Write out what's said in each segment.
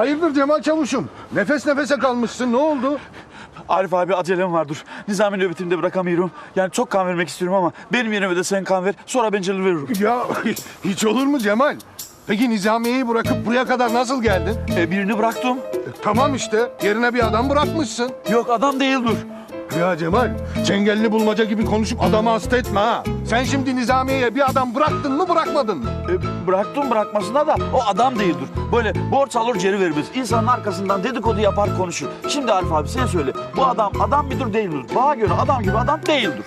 Hayırdır Cemal Çavuş'um? Nefes nefese kalmışsın. Ne oldu? Arif abi acelem var dur. Nizami nöbetini de bırakamıyorum. Yani çok kan vermek istiyorum ama benim yerime de sen kan ver. Sonra ben celil veririm. Ya hiç olur mu Cemal? Peki Nizamiye'yi bırakıp buraya kadar nasıl geldin? E, birini bıraktım. E, tamam işte. Yerine bir adam bırakmışsın. Yok adam değil dur. Ya Cemal, çengelli bulmaca gibi konuşup adamı hasta etme ha. Sen şimdi Nizamiye'ye bir adam bıraktın mı bırakmadın mı? E, bıraktım bırakmasına da o adam değildir. Böyle borç alır geri vermez. İnsanın arkasından dedikodu yapar konuşur. Şimdi Arif abi sen söyle. Bu adam adam midir değil midir? Bana göre adam gibi adam değildir.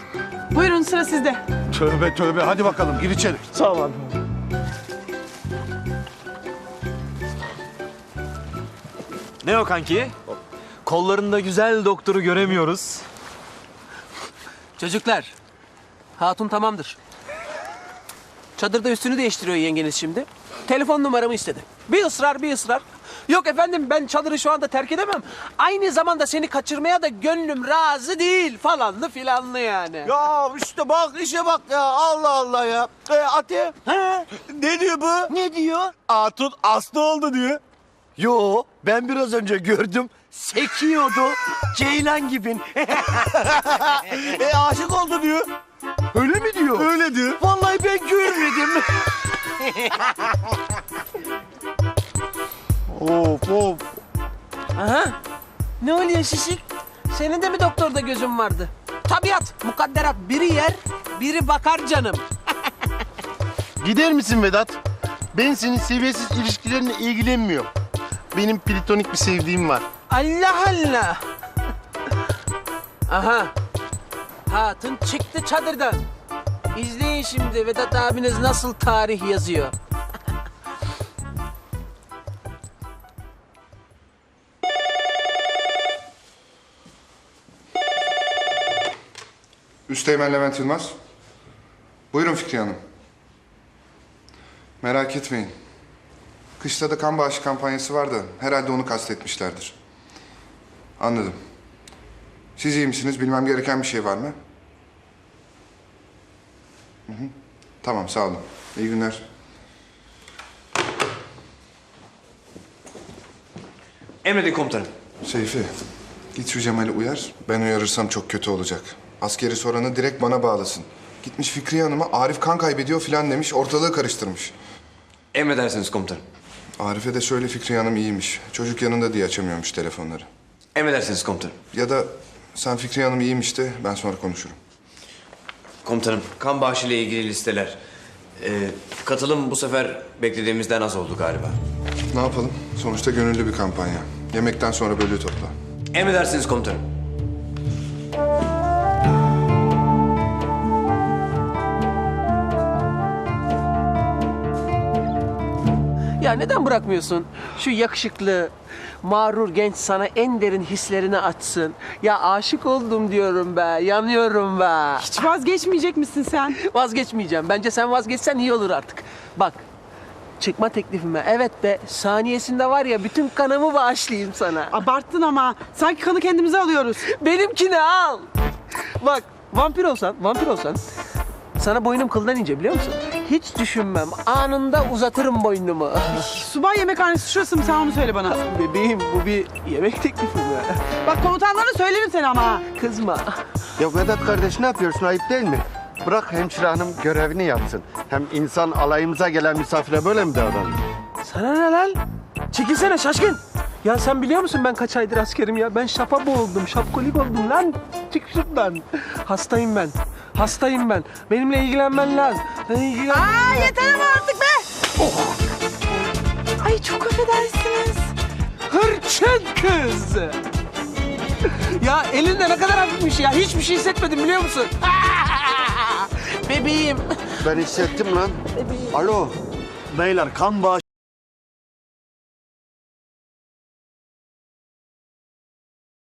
Buyurun sıra sizde. Tövbe tövbe hadi bakalım gir içeri. Sağ ol abi. Ne o kanki? Kollarında güzel doktoru göremiyoruz. Çocuklar, hatun tamamdır. Çadırda üstünü değiştiriyor yengeniz şimdi. Telefon numaramı istedi. Bir ısrar, bir ısrar. Yok efendim ben çadırı şu anda terk edemem. Aynı zamanda seni kaçırmaya da gönlüm razı değil falanlı filanlı yani. Ya işte bak işe bak ya Allah Allah ya. E, Ati. He? Ne diyor bu? Ne diyor? Atun hasta oldu diyor. Yo ben biraz önce gördüm. Sekiyordu. Ceylan gibi. e aşık oldu diyor. Öyle mi diyor? Öyle diyor. Vallahi ben görmedim. of of. Aha. Ne oluyor şişik? Senin de mi doktorda gözün vardı? Tabiat, mukadderat. Biri yer, biri bakar canım. Gider misin Vedat? Ben senin seviyesiz ilişkilerine ilgilenmiyorum. Benim platonik bir sevdiğim var. Allah Allah. Aha. Hatun çıktı çadırdan. İzleyin şimdi Vedat abiniz nasıl tarih yazıyor. Üsteğmen Levent Yılmaz. Buyurun Fikriye Hanım. Merak etmeyin. Kışta da kan bağışı kampanyası var da herhalde onu kastetmişlerdir. Anladım. Siz iyi misiniz? Bilmem gereken bir şey var mı? Hı hı. Tamam, sağ olun. İyi günler. Emredin komutanım. Seyfi, git şu Cemal'i uyar. Ben uyarırsam çok kötü olacak. Askeri soranı direkt bana bağlasın. Gitmiş Fikriye Hanım'a Arif kan kaybediyor filan demiş, ortalığı karıştırmış. Emredersiniz komutanım. Arif'e de söyle Fikriye Hanım iyiymiş. Çocuk yanında diye açamıyormuş telefonları. Emredersiniz komutanım. Ya da sen Fikriye Hanım iyiymiş de ben sonra konuşurum. Komutanım, kan bağışı ile ilgili listeler. Ee, katılım bu sefer beklediğimizden az oldu galiba. Ne yapalım? Sonuçta gönüllü bir kampanya. Yemekten sonra bölüğü topla. Emredersiniz komutanım. Ya neden bırakmıyorsun? Şu yakışıklı, mağrur genç sana en derin hislerini açsın. Ya aşık oldum diyorum be, yanıyorum be. Hiç vazgeçmeyecek misin sen? Vazgeçmeyeceğim. Bence sen vazgeçsen iyi olur artık. Bak, çıkma teklifime evet de saniyesinde var ya bütün kanımı bağışlayayım sana. Abarttın ama. Sanki kanı kendimize alıyoruz. Benimkini al. Bak, vampir olsan, vampir olsan sana boynum kıldan ince biliyor musun? Hiç düşünmem. Anında uzatırım boynumu. Subay yemekhanesi şurası mı sen onu söyle bana. Bebeğim bu bir yemek teklifi mi? Bak komutanlara söylerim seni ama. ha. Kızma. Ya Vedat kardeş ne yapıyorsun ayıp değil mi? Bırak hemşire hanım görevini yapsın. Hem insan alayımıza gelen misafire böyle mi davranır? Sana ne lan? Çekilsene şaşkın. Ya sen biliyor musun ben kaç aydır askerim ya? Ben şapa boğuldum, şapkolik oldum lan. Çık şuradan. Hastayım ben. Hastayım ben. Benimle ilgilenmen lazım. Sen ilgilen... Aa yeter ama artık be. Ay çok affedersiniz. Hırçın kız. ya elinde ne kadar hafifmiş ya. Hiçbir şey hissetmedim biliyor musun? Bebeğim. Ben hissettim lan. Alo. Beyler kan bağışı